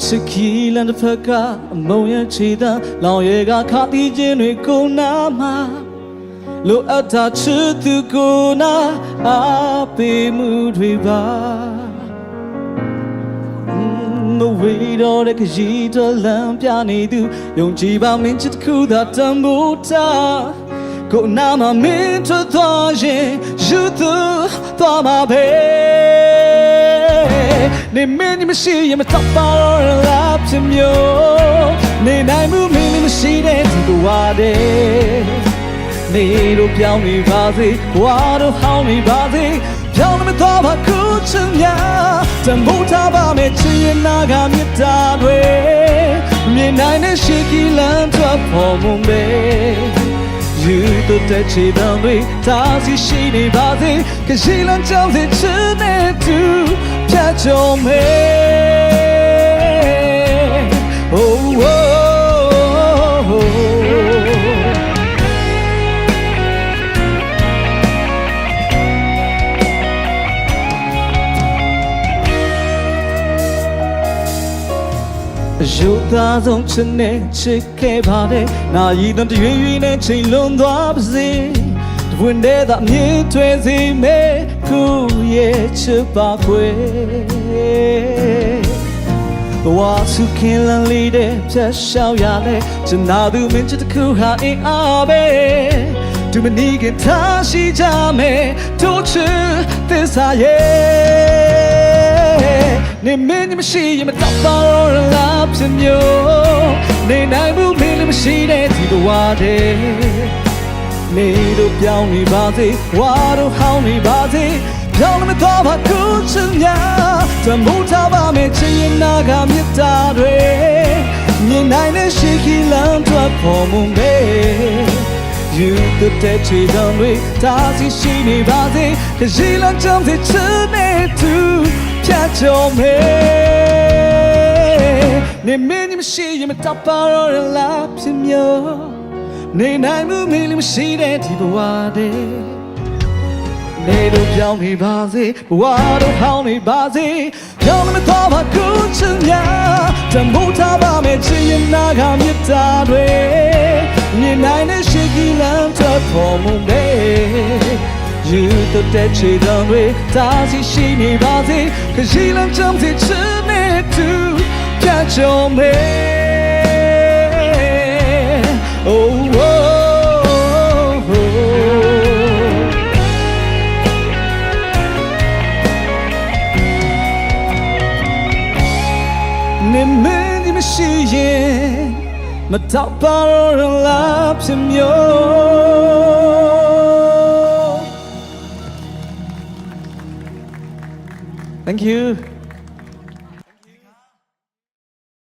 အချစ်ခီလန်တစ်ဖက်ကအမုံရချီတန်းလောင်ရဲကခါတီးခြင်းတွေကိုနာမှာလိုအပ်တာချစ်သူကိုနာအားပေးမှုတွေပါမဝေတော့တဲ့ခရီးတော်လမ်းပြနေသူယုံကြည်ပါမင်းချစ်တစ်ခုသာတန်ဖိုးထားကို နာမမင်းထွက်သွားရင်ယူသူသွားမှာပဲနေမင်းမရှိရင်မတော့ပါတော့လားဖြစ်မျိုးနေနိုင်မှုမင်းမရှိတဲ့ဒီဘဝတည်းနေတို့ပြောင်းနေပါစေဘဝတို့ဟောင်းနေပါစေပြောင်းမသွားပါခုချင်များတန်ဖိုးထားပါမယ်ချင်ရင်နာကမြတ်တာတွေမြင်နိုင်တဲ့ရှိကီလန်ထွက်ဖို့မမေယူတို့တဲ့ချေတံတွေသာစီရှိနေပါစေကရှိလန်းကြောင်းစေချင်တဲ့သူ ဖြတ်ချုံမေ Oh, oh, oh, oh. ရုပ်သားဆုံးချစ်နဲ့ချစ်ခဲ့ပါတဲ့နာရီတန်တရွေ့ရွေ့နဲ့ချိန်လွန်သွားပါစေတဝင်တဲ့သာမြင်တွေ့စေမဲ့ ခုရဲ့ချစ်ပါခွေဘဝစုခင်လန်းလေးတဲ့ဖြတ်ရှောက်ရလဲကျန်နာသူမင်းချစ်တစ်ခုဟာအင်းအားပဲသူမနီးကထားရှိကြမယ်တို့ချစ်သစ္စာရဲ့နေမင်းမရှိရင်မတော့ပါတော့လားဖြစ်မျိုးနေနိုင်မှုမင်းလည်းမရှိတဲ့ဒီဘဝတည်း နေတို့ပြောင်းနေပါစေဝါတို့ဟောင်းနေပါစေပြောင်းမသွားပါခုချင်များတမိုးထားပါမယ်ချင်ရင်နာကမြတ်တာတွေမြင်နိုင်တဲ့ရှိခီလမ်းထွက်ဖို့မမေ You the dead children we တာစီရှိနေပါစေကစီလမ်းကြောင်းစေချင်နေသူဖြတ်ချုံမေနေမင်းမရှိရင်မတပ်ပါတော့လားဖြစ်မျိုး နေနိုင်မှုမင်းလည်းမရှိတဲ့ဒီဘဝတည်းနေတို့ပြောင်းနေပါစေဘဝတို့ဟောင်းနေပါစေပြောင်းမသွားပါကူချင်များတမိုးထားပါမယ်ချင်ရင်နာကမြတ်တာတွေမြင်နိုင်တဲ့ရှိကီလမ်းထွက်ဖို့မမေယူတဲ့တဲ့ချေတော်တွေတာစီရှိနေပါစေခရှိလမ်းချမ်းစေချင်နေသူပြတ်ချုံမေ Oh, oh, oh, oh. နေမင်းဒီမရှိရင်မတော့ပါတော့လားဖြစ်မျိုး Thank you